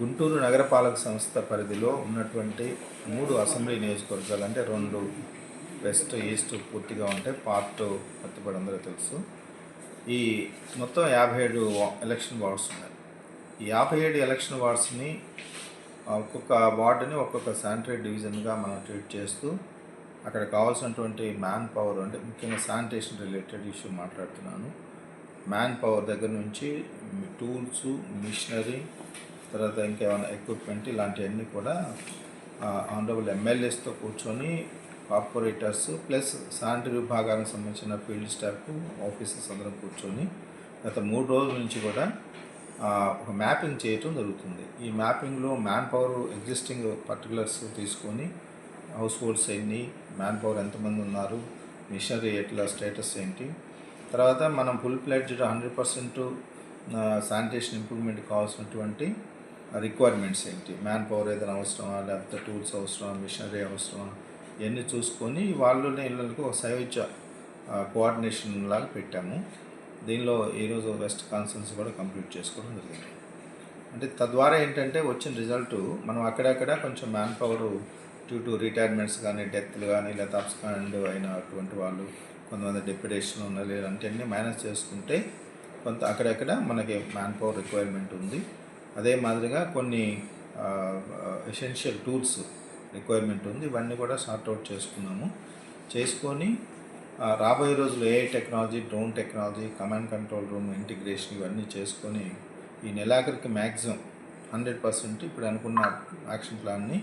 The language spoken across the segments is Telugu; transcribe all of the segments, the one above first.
గుంటూరు నగరపాలక సంస్థ పరిధిలో ఉన్నటువంటి మూడు అసెంబ్లీ నియోజకవర్గాలు అంటే రెండు వెస్ట్ ఈస్ట్ పూర్తిగా ఉంటాయి పార్ట్ పత్తిపడి అందరూ తెలుసు. ఈ మొత్తం యాభై ఏడు ఎలక్షన్ వార్డ్స్ ఉన్నాయి. ఈ యాభై ఏడు ఎలక్షన్ వార్డ్స్ని ఒక్కొక్క వార్డుని ఒక్కొక్క శానిటరీ డివిజన్గా మనం ట్రీట్ చేస్తూ అక్కడ కావాల్సినటువంటి మ్యాన్ పవర్ అంటే ముఖ్యంగా శానిటేషన్ రిలేటెడ్ ఇష్యూ మాట్లాడుతున్నాను. మ్యాన్ పవర్ దగ్గర నుంచి టూల్స్ మిషనరీ తర్వాత ఇంకేమైనా ఎక్విప్మెంట్ ఇలాంటివన్నీ కూడా ఆనరబుల్ ఎమ్మెల్యేస్తో కూర్చొని కార్పొరేటర్స్ ప్లస్ శానిటరీ విభాగానికి సంబంధించిన ఫీల్డ్ స్టాఫ్ ఆఫీసర్స్ అందరం కూర్చొని గత మూడు రోజుల నుంచి కూడా ఒక మ్యాపింగ్ చేయటం జరుగుతుంది. ఈ మ్యాపింగ్లో మ్యాన్ పవర్ ఎగ్జిస్టింగ్ పర్టికులర్స్ తీసుకొని హౌస్ హోల్డ్స్ ఎన్ని మ్యాన్ పవర్ ఎంతమంది ఉన్నారు మిషనరీ ఎట్లా స్టేటస్ ఏంటి తర్వాత మనం full pledged hundred percent sanitation improvement కావాల్సినటువంటి రిక్వైర్మెంట్స్ ఏంటి? మ్యాన్ పవర్ ఏదైనా అవసరమా? లేకపోతే టూల్స్ అవసరమా? మిషనరీ అవసరమా? ఇవన్నీ చూసుకొని వాళ్ళునే ఇళ్ళకు ఒక సైవచ్య కోఆర్డినేషన్ లాగా పెట్టాము. దీనిలో ఈరోజు వెస్ట్ కాన్ఫరెన్స్ కూడా కంప్లీట్ చేసుకోవడం జరిగింది. అంటే తద్వారా ఏంటంటే వచ్చిన రిజల్ట్ మనం అక్కడక్కడ కొంచెం man power due to retirements కానీ డెత్లు కానీ లేదా అబ్స్కాండ్ అయినటువంటి వాళ్ళు కొంతమంది డెప్యుటేషన్ ఉన్న లేదంటే అన్నీ మేనేజ్ చేసుకుంటే కొంత అక్కడక్కడ మనకి మ్యాన్ పవర్ రిక్వైర్మెంట్ ఉంది. అదే మాదిరిగా కొన్ని ఎసెన్షియల్ టూల్స్ రిక్వైర్మెంట్ ఉంది. ఇవన్నీ కూడా సార్ట్ అవుట్ చేసుకున్నాము. చేసుకొని రాబోయే రోజుల్లో ఏ technology drone technology command control room integration ఇవన్నీ చేసుకొని ఈ నెలాఖరికి మ్యాక్సిమం హండ్రెడ్ పర్సెంట్ ఇప్పుడు అనుకున్న యాక్షన్ ప్లాన్ని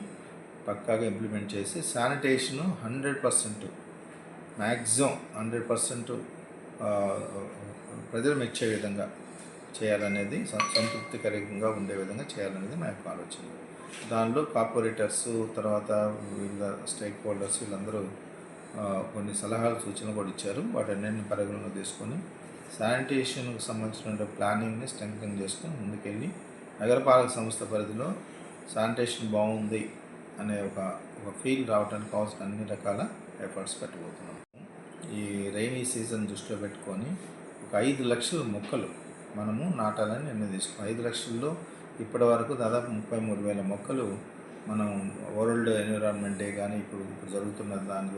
పక్కాగా ఇంప్లిమెంట్ చేసి sanitation hundred percent maximum hundred percent ప్రజలు మెచ్చే విధంగా చేయాలనేది సంతృప్తికరంగా ఉండే విధంగా చేయాలనేది మా యొక్క ఆలోచన. దానిలో కార్పొరేటర్స్ తర్వాత వివిధ స్టేక్ హోల్డర్స్ వీళ్ళందరూ కొన్ని సలహాలు సూచనలు కూడా ఇచ్చారు. వాటన్నింటిని పరిగణలో తీసుకొని శానిటేషన్కి సంబంధించిన ప్లానింగ్ని స్ట్రెంగ్ చేసుకొని ముందుకెళ్ళి నగరపాలక సంస్థ పరిధిలో శానిటేషన్ బాగుంది అనే ఒక ఒక ఫీల్ రావడానికి కావాల్సిన అన్ని రకాల ఎఫర్ట్స్ పెట్టబోతున్నాం. ఈ రైనీ సీజన్ దృష్టిలో పెట్టుకొని ఒక ఐదు లక్షల మొక్కలు మనము నాటాలని నిర్ణయం ఐదు లక్షల్లో ఇప్పటి వరకు దాదాపు ముప్పై మూడు వేల మొక్కలు మనం వరల్డ్ ఎన్విరాన్మెంట్ డే కానీ ఇప్పుడు ఇప్పుడు జరుగుతున్న దాని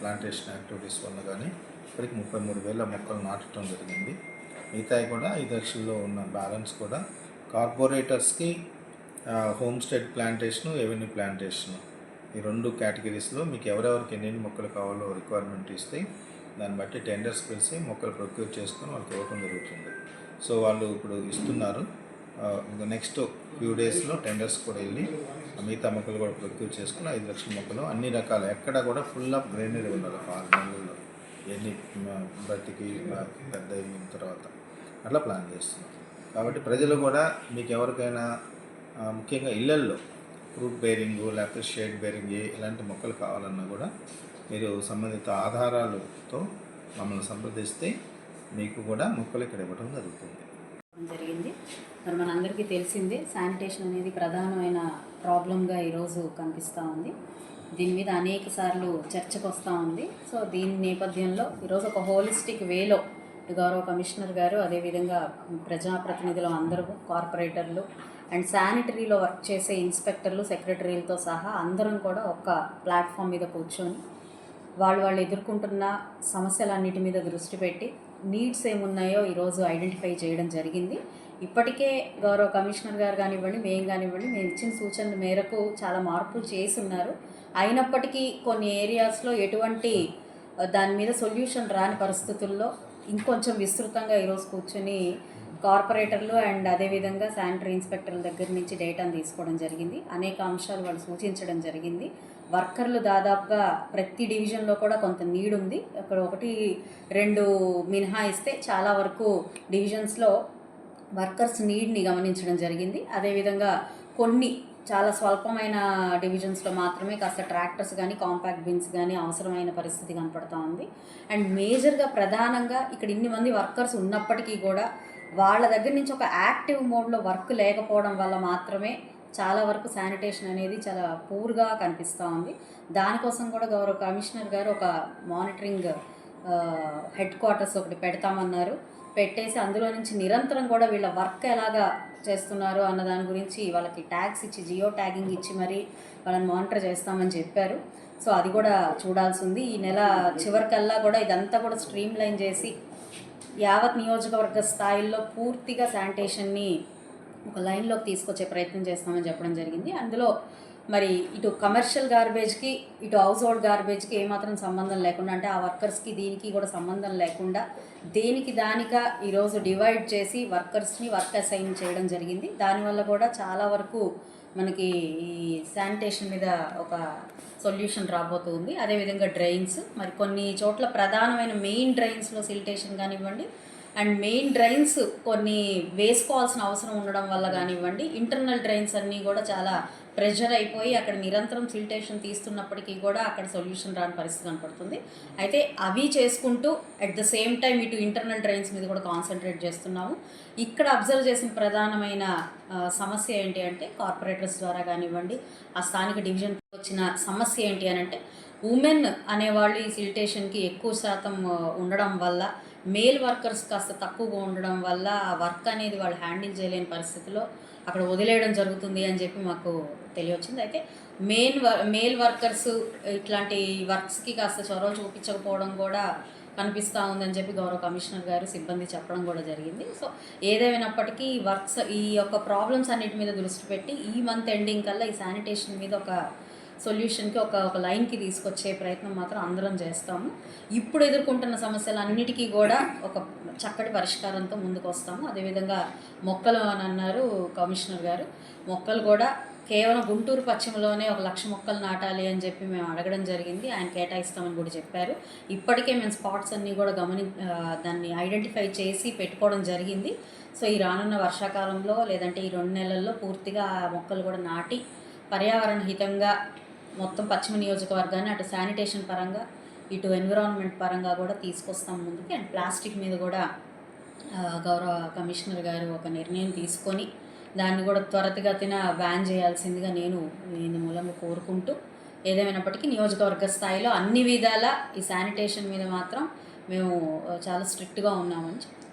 ప్లాంటేషన్ యాక్టివిటీస్ వల్ల కానీ ఇప్పటికి ముప్పై మూడు వేల మొక్కలు నాటడం జరిగింది. మిగతాయి కూడా ఐదు లక్షల్లో ఉన్న బ్యాలెన్స్ కూడా కార్పొరేటర్స్కి home state plantation avenue plantation ఈ రెండు కేటగిరీస్లో మీకు ఎవరెవరికి ఎన్ని మొక్కలు కావాలో రిక్వైర్మెంట్ ఇస్తే దాన్ని బట్టి టెండర్స్ పిలిచి మొక్కలు ప్రొక్యూర్ చేసుకొని వాళ్ళకి ఇవ్వటం జరుగుతుంది. సో వాళ్ళు ఇప్పుడు ఇస్తున్నారు. నెక్స్ట్ ఫ్యూ డేస్లో టెండర్స్ కూడా వెళ్ళి మిగతా మొక్కలు కూడా ప్రొక్యూర్ చేసుకుని ఐదు లక్షల మొక్కలు అన్ని రకాల ఎక్కడ కూడా ఫుల్ ఆఫ్ గ్రైనరీ ఉండాలి. ఒక ఎన్ని బతికి పెద్ద అయిన తర్వాత అట్లా ప్లాన్ చేస్తున్నాం. కాబట్టి ప్రజలు కూడా మీకు ఎవరికైనా ముఖ్యంగా ఇళ్ళల్లో ఫ్రూట్ బేరింగ్ లేకపోతే షేడ్ బేరింగ్ ఇలాంటి మొక్కలు కావాలన్నా కూడా మీరు సంబంధిత ఆధారాలతో మమ్మల్ని సంప్రదిస్తే మీకు కూడా మొక్కలు ఇక్కడ ఇవ్వడం జరుగుతుంది. జరిగింది. మరి మనందరికీ తెలిసిందే శానిటేషన్ అనేది ప్రధానమైన ప్రాబ్లంగా ఈరోజు కనిపిస్తూ ఉంది. దీని మీద అనేక సార్లు చర్చకు వస్తూ ఉంది. సో దీని నేపథ్యంలో ఈరోజు ఒక హోలిస్టిక్ వేలో గౌరవ కమిషనర్ గారు అదేవిధంగా ప్రజాప్రతినిధులు అందరూ కార్పొరేటర్లు అండ్ శానిటరీలో వర్క్ చేసే ఇన్స్పెక్టర్లు సెక్రటరీలతో సహా అందరం కూడా ఒక ప్లాట్ఫామ్ మీద కూర్చొని వాళ్ళు వాళ్ళు ఎదుర్కొంటున్న సమస్యలన్నిటి మీద దృష్టి పెట్టి నీడ్స్ ఏమున్నాయో ఈరోజు ఐడెంటిఫై చేయడం జరిగింది. ఇప్పటికే గౌరవ కమిషనర్ గారు కానివ్వండి మేము కానివ్వండి మేము ఇచ్చిన సూచనల మేరకు చాలా మార్పులు చేసి ఉన్నారు అయినప్పటికీ కొన్ని ఏరియాస్లో ఎటువంటి దాని మీద సొల్యూషన్ రాని పరిస్థితుల్లో ఇంకొంచెం విస్తృతంగా ఈరోజు కూర్చొని కార్పొరేటర్లు అండ్ అదేవిధంగా శానిటరీ ఇన్స్పెక్టర్ల దగ్గర నుంచి డేటాను తీసుకోవడం జరిగింది. అనేక అంశాలు వాళ్ళు సూచించడం జరిగింది. వర్కర్లు దాదాపుగా ప్రతి డివిజన్లో కూడా కొంత నీడ్ ఉంది. అక్కడ ఒకటి రెండు మినహాయిస్తే చాలా వరకు డివిజన్స్లో వర్కర్స్ నీడ్ని గమనించడం జరిగింది. అదేవిధంగా కొన్ని చాలా స్వల్పమైన డివిజన్స్లో మాత్రమే కాస్త ట్రాక్టర్స్ కానీ కాంపాక్ట్ బిన్స్ కానీ అవసరమైన పరిస్థితి కనపడుతూ ఉంది. అండ్ మేజర్గా ప్రధానంగా ఇక్కడ ఇన్ని మంది వర్కర్స్ ఉన్నప్పటికీ కూడా వాళ్ళ దగ్గర నుంచి ఒక యాక్టివ్ మోడ్లో వర్క్ లేకపోవడం వల్ల మాత్రమే చాలా వరకు శానిటేషన్ అనేది చాలా పూర్గా కనిపిస్తూ ఉంది. దానికోసం కూడా గౌరవ కమిషనర్ గారు ఒక మానిటరింగ్ హెడ్ క్వార్టర్స్ ఒకటి పెడతామన్నారు. పెట్టేసి అందులో నుంచి నిరంతరం కూడా వీళ్ళ వర్క్ ఎలాగా చేస్తున్నారు అన్న దాని గురించి వాళ్ళకి ట్యాగ్స్ ఇచ్చి జియో ట్యాగింగ్ ఇచ్చి మరి వాళ్ళని మానిటర్ చేస్తామని చెప్పారు. సో అది కూడా చూడాల్సి ఉంది ఈ నెల చివరికల్లా కూడా ఇదంతా కూడా స్ట్రీమ్ లైన్ చేసి యావత్ నియోజకవర్గ స్థాయిలో పూర్తిగా శానిటేషన్ని ఒక లైన్లోకి తీసుకొచ్చే ప్రయత్నం చేస్తామని చెప్పడం జరిగింది. అందులో మరి ఇటు కమర్షియల్ గార్బేజ్కి ఇటు హౌస్ హోల్డ్ గార్బేజ్కి ఏమాత్రం సంబంధం లేకుండా అంటే ఆ వర్కర్స్కి దీనికి కూడా సంబంధం లేకుండా దేనికి దానిగా ఈరోజు డివైడ్ చేసి వర్కర్స్ని వర్క్ అసైన్ చేయడం జరిగింది. దానివల్ల కూడా చాలా వరకు మనకి ఈ శానిటేషన్ మీద ఒక సొల్యూషన్ రాబోతుంది. అదేవిధంగా డ్రైన్స్ మరి కొన్ని చోట్ల ప్రధానమైన మెయిన్ డ్రైన్స్లో సిల్టేషన్ కానివ్వండి అండ్ మెయిన్ డ్రైన్స్ కొన్ని వేసుకోవాల్సిన అవసరం ఉండడం వల్ల కానివ్వండి ఇంటర్నల్ డ్రైన్స్ అన్నీ కూడా చాలా ప్రెషర్ అయిపోయి అక్కడ నిరంతరం సిల్టేషన్ తీస్తున్నప్పటికీ కూడా అక్కడ సొల్యూషన్ రాని పరిస్థితి కనపడుతుంది. అయితే అవి చేసుకుంటూ అట్ ద సేమ్ టైం ఇటు ఇంటర్నల్ డ్రైన్స్ మీద కూడా కాన్సన్ట్రేట్ చేస్తున్నాము. ఇక్కడ అబ్జర్వ్ చేసిన ప్రధానమైన సమస్య ఏంటి అంటే కార్పొరేటర్స్ ద్వారా కానివ్వండి ఆ స్థానిక డివిజన్ వచ్చిన సమస్య ఏంటి అని అంటే ఉమెన్ అనేవాళ్ళు ఈ సిల్టేషన్కి ఎక్కువ శాతం ఉండడం వల్ల మేల్ వర్కర్స్ కాస్త తక్కువగా ఉండడం వల్ల ఆ వర్క్ అనేది వాళ్ళు హ్యాండిల్ చేయలేని పరిస్థితిలో అక్కడ వదిలేయడం జరుగుతుంది అని చెప్పి మాకు తెలియొచ్చింది. అయితే మెయిన్ మేల్ వర్కర్స్ ఇట్లాంటి వర్క్స్కి కాస్త చొరవ చూపించకపోవడం కూడా కనిపిస్తూ ఉందని చెప్పి గౌరవ కమిషనర్ గారు సిబ్బంది చెప్పడం కూడా జరిగింది. సో ఏదేమైనప్పటికీ వర్క్స్ ఈ యొక్క ప్రాబ్లమ్స్ అన్నిటి మీద దృష్టి పెట్టి ఈ మంత్ ఎండింగ్ కల్లా ఈ శానిటేషన్ మీద ఒక సొల్యూషన్కి ఒక ఒక లైన్కి తీసుకొచ్చే ప్రయత్నం మాత్రం అందరం చేస్తాము. ఇప్పుడు ఎదుర్కొంటున్న సమస్యలన్నిటికీ కూడా ఒక చక్కటి పరిష్కారంతో ముందుకు వస్తాము అదేవిధంగా మొక్కలు అని అన్నారు కమిషనర్ గారు. మొక్కలు కూడా కేవలం గుంటూరు పశ్చిమలోనే ఒక లక్ష మొక్కలు నాటాలి అని చెప్పి మేము అడగడం జరిగింది. ఆయన కేటాయిస్తామని కూడా చెప్పారు. ఇప్పటికే మేము స్పాట్స్ అన్నీ కూడా గమని దాన్ని ఐడెంటిఫై చేసి పెట్టుకోవడం జరిగింది. సో ఈ రానున్న వర్షాకాలంలో లేదంటే ఈ రెండు నెలల్లో పూర్తిగా మొక్కలు కూడా నాటి పర్యావరణ హితంగా మొత్తం పశ్చిమ నియోజకవర్గాన్ని అటు శానిటేషన్ పరంగా ఇటు ఎన్విరాన్మెంట్ పరంగా కూడా తీసుకొస్తాం ముందుకి. అండ్ ప్లాస్టిక్ మీద కూడా గౌరవ కమిషనర్ గారు ఒక నిర్ణయం తీసుకొని దాన్ని కూడా త్వరతగతిన బ్యాన్ చేయాల్సిందిగా నేను దీని మూలంగా కోరుకుంటూ ఏదేమైనప్పటికీ నియోజకవర్గ స్థాయిలో అన్ని విధాల ఈ శానిటేషన్ మీద మాత్రం మేము చాలా స్ట్రిక్ట్గా ఉన్నామని చెప్తాను